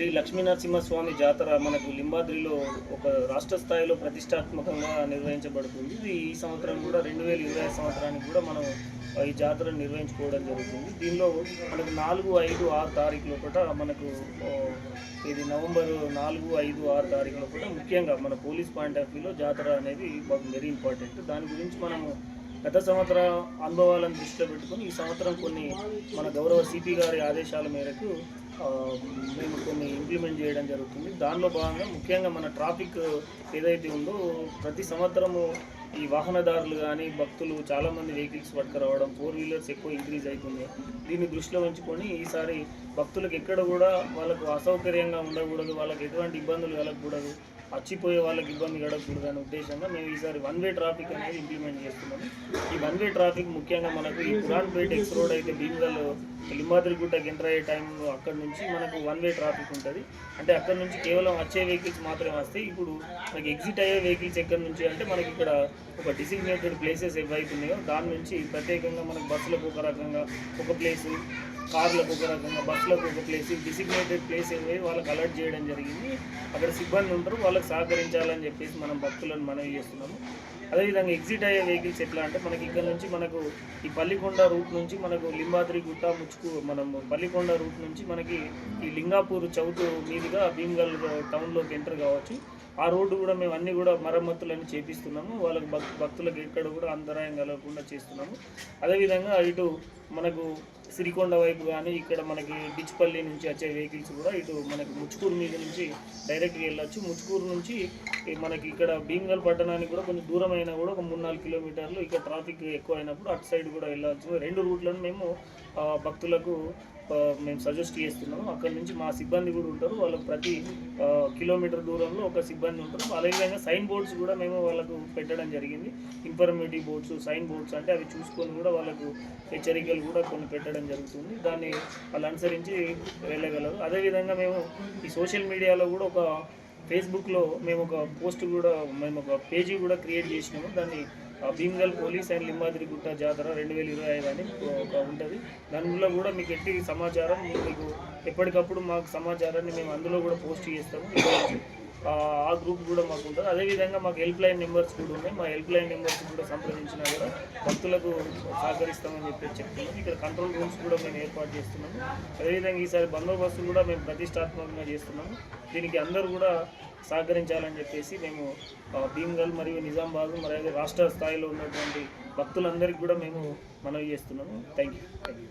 శ్రీ లక్ష్మీనరసింహస్వామి జాతర మనకు లింబాద్రిలో ఒక రాష్ట్ర స్థాయిలో ప్రతిష్టాత్మకంగా నిర్వహించబడుతుంది. ఇది ఈ సంవత్సరం కూడా రెండు వేల ఇరవై సంవత్సరానికి కూడా మనం ఈ జాతరను నిర్వహించుకోవడం జరుగుతుంది. దీనిలో మనకు నాలుగు ఐదు ఆరు తారీఖులో కూడా మనకు ఇది నవంబర్ నాలుగు ఐదు ఆరు తారీఖులో కూడా ముఖ్యంగా మన పోలీస్ పాయింట్ ఆఫ్ వ్యూలో జాతర అనేది వెరీ ఇంపార్టెంట్. దాని గురించి మనము గత సంవత్సర అనుభవాలను దృష్టిలో పెట్టుకొని ఈ సంవత్సరం కొన్ని మన గౌరవ సిపి గారి ఆదేశాల మేరకు మేము కొన్ని ఇంప్లిమెంట్ చేయడం జరుగుతుంది. దానిలో భాగంగా ముఖ్యంగా మన ట్రాఫిక్ ఏదైతే ఉందో ప్రతి సంవత్సరము ఈ వాహనదారులు కానీ భక్తులు చాలామంది వెహికల్స్ పట్టుకురావడం ఫోర్ వీలర్స్ ఎక్కువ ఇంక్రీజ్ అవుతుంది. దీన్ని దృష్టిలో ఉంచుకొని ఈసారి భక్తులకు ఎక్కడ కూడా వాళ్ళకు అసౌకర్యంగా ఉండకూడదు వాళ్ళకి ఎటువంటి ఇబ్బందులు కలగకూడదు. మర్చిపోయే వాళ్ళకి ఇబ్బంది కలగకూడదు అనే ఉద్దేశంగా మేము ఈసారి వన్ వే ట్రాఫిక్ అనేది ఇంప్లిమెంట్ చేస్తున్నాము. ఈ వన్ వే ట్రాఫిక్ ముఖ్యంగా మనకు ఈ పురాణపేట ఎక్స్ రోడ్ అయితే భీమగల్ లింబాద్రిగుట్టకి ఎంటర్ అయ్యే టైంలో అక్కడ నుంచి మనకు వన్ వే ట్రాఫిక్ ఉంటుంది. అంటే అక్కడ నుంచి కేవలం వచ్చే వెహికల్స్ మాత్రమే వస్తాయి. ఇప్పుడు మనకి ఎగ్జిట్ అయ్యే వెహికల్స్ ఎక్కడి నుంచి అంటే మనకి ఇక్కడ ఒక డిసిగ్నేటెడ్ ప్లేసెస్ ఏవైతే ఉన్నాయో దాని నుంచి ప్రత్యేకంగా మనకు బస్సులకు ఒక రకంగా ఒక ప్లేసు కార్లకు ఒక రకంగా బస్సులకు ఒక ప్లేస్ డిసిగ్నేటెడ్ ప్లేస్ ఏవై వాళ్ళకి అలర్ట్ చేయడం జరిగింది. అక్కడ సిబ్బంది ఉంటారు వాళ్ళకి సహకరించాలని చెప్పేసి మనం భక్తులను మనవి చేస్తున్నాము. అదేవిధంగా ఎగ్జిట్ అయ్యే వెహికల్స్ ఎట్లా అంటే మనకి ఇక్కడ నుంచి మనకు ఈ పల్లికొండ రూట్ నుంచి మనకు లింబాద్రి గుట్ట ముచ్చుకు మనం పల్లికొండ రూట్ నుంచి మనకి ఈ లింగాపూర్ చౌటు మీదుగా భీమ్గల్ టౌన్లోకి ఎంటర్ కావచ్చు. ఆ రోడ్డు కూడా మేము అన్ని కూడా మరమ్మతులన్నీ చేపిస్తున్నాము. వాళ్ళకి భక్ భక్తులకు ఎక్కడ కూడా అంతరాయం కలగకుండా చేస్తున్నాము. అదేవిధంగా ఇటు మనకు సిరికొండ వైపు కానీ ఇక్కడ మనకి డిచ్పల్లి నుంచి వచ్చే వెహికల్స్ కూడా ఇటు మనకి ముచ్చుకూరు మీద నుంచి డైరెక్ట్గా వెళ్ళొచ్చు. ముచ్చుకూరు నుంచి మనకి ఇక్కడ భీమగల్ పట్టణానికి కూడా కొంచెం దూరం అయినా కూడా ఒక మూడు నాలుగు కిలోమీటర్లు ఇక్కడ ట్రాఫిక్ ఎక్కువ అయినప్పుడు అటు సైడ్ కూడా వెళ్ళవచ్చు రెండు రూట్లను మేము భక్తులకు మేము సజెస్ట్ చేస్తున్నాము. అక్కడ నుంచి మా సిబ్బంది కూడా ఉంటారు. వాళ్ళకు ప్రతి కిలోమీటర్ దూరంలో ఒక సిబ్బంది ఉంటారు. అదేవిధంగా సైన్ బోర్డ్స్ కూడా మేము వాళ్ళకు పెట్టడం జరిగింది. ఇన్ఫర్మేటివ్ బోర్డ్స్ సైన్ బోర్డ్స్ అంటే అవి చూసుకొని కూడా వాళ్ళకు హెచ్చరికలు కూడా కొన్ని పెట్టడం జరుగుతుంది. దాన్ని వాళ్ళు అనుసరించి వెళ్ళగలరు. అదేవిధంగా మేము ఈ సోషల్ మీడియాలో కూడా ఒక ఫేస్బుక్లో మేము ఒక పోస్ట్ కూడా మేము ఒక పేజీ కూడా క్రియేట్ చేసినాము. దాన్ని భీమ్గల్ పోలీస్ అండ్ లింబాద్రి గుట్ట జాతర రెండు వేల ఇరవై ఐదు అని ఒక ఉంటుంది. దానిలో కూడా మీకు ఎట్టి సమాచారం మీకు ఎప్పటికప్పుడు మాకు సమాచారాన్ని మేము అందులో కూడా పోస్ట్ చేస్తాము. ఆ గ్రూప్ కూడా మాకు ఉంటుంది. అదేవిధంగా మాకు హెల్ప్ లైన్ నెంబర్స్ కూడా ఉన్నాయి. మా హెల్ప్ లైన్ నెంబర్స్ కూడా సంప్రదించినా కూడా భక్తులకు సహకరిస్తామని చెప్పి చెప్తున్నాం. ఇక్కడ కంట్రోల్ రూమ్స్ కూడా మేము ఏర్పాటు చేస్తున్నాము. అదేవిధంగా ఈసారి బందోబస్తు కూడా మేము ప్రతిష్టాత్మకంగా చేస్తున్నాము. దీనికి అందరూ కూడా సహకరించాలని చెప్పేసి మేము భీమ్గల్ మరియు నిజామాబాద్ మరియు రాష్ట్ర స్థాయిలో ఉన్నటువంటి భక్తులందరికీ కూడా మేము మనవి చేస్తున్నాము. Thank you thank you